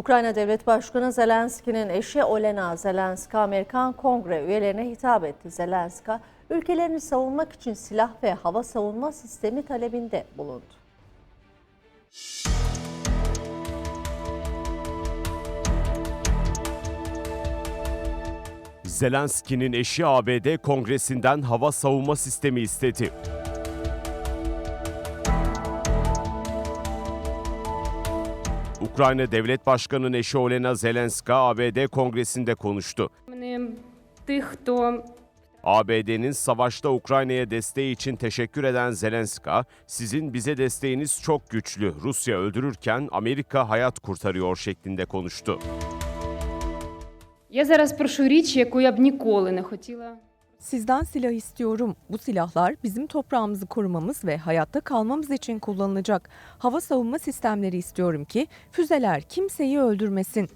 Ukrayna Devlet Başkanı Zelenski'nin eşi Olena Zelenska Amerikan Kongre üyelerine hitap etti. Zelenska, ülkelerini savunmak için silah ve hava savunma sistemi talebinde bulundu. Zelenski'nin eşi ABD Kongresi'nden hava savunma sistemi istedi. Ukrayna Devlet Başkanı'nın eşi Olena Zelenska ABD Kongresi'nde konuştu. Мене тих, хто ABD'nin savaşta Ukrayna'ya desteği için teşekkür eden Zelenska, sizin bize desteğiniz çok güçlü. Rusya öldürürken Amerika hayat kurtarıyor şeklinde konuştu. я зараз прошу річ, яку я б ніколи не хотіла. Sizden silah istiyorum. Bu silahlar bizim toprağımızı korumamız ve hayatta kalmamız için kullanılacak. Hava savunma sistemleri istiyorum ki füzeler kimseyi öldürmesin.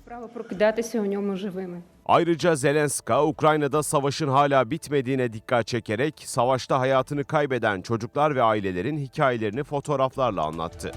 Ayrıca Zelenska Ukrayna'da savaşın hala bitmediğine dikkat çekerek savaşta hayatını kaybeden çocuklar ve ailelerin hikayelerini fotoğraflarla anlattı.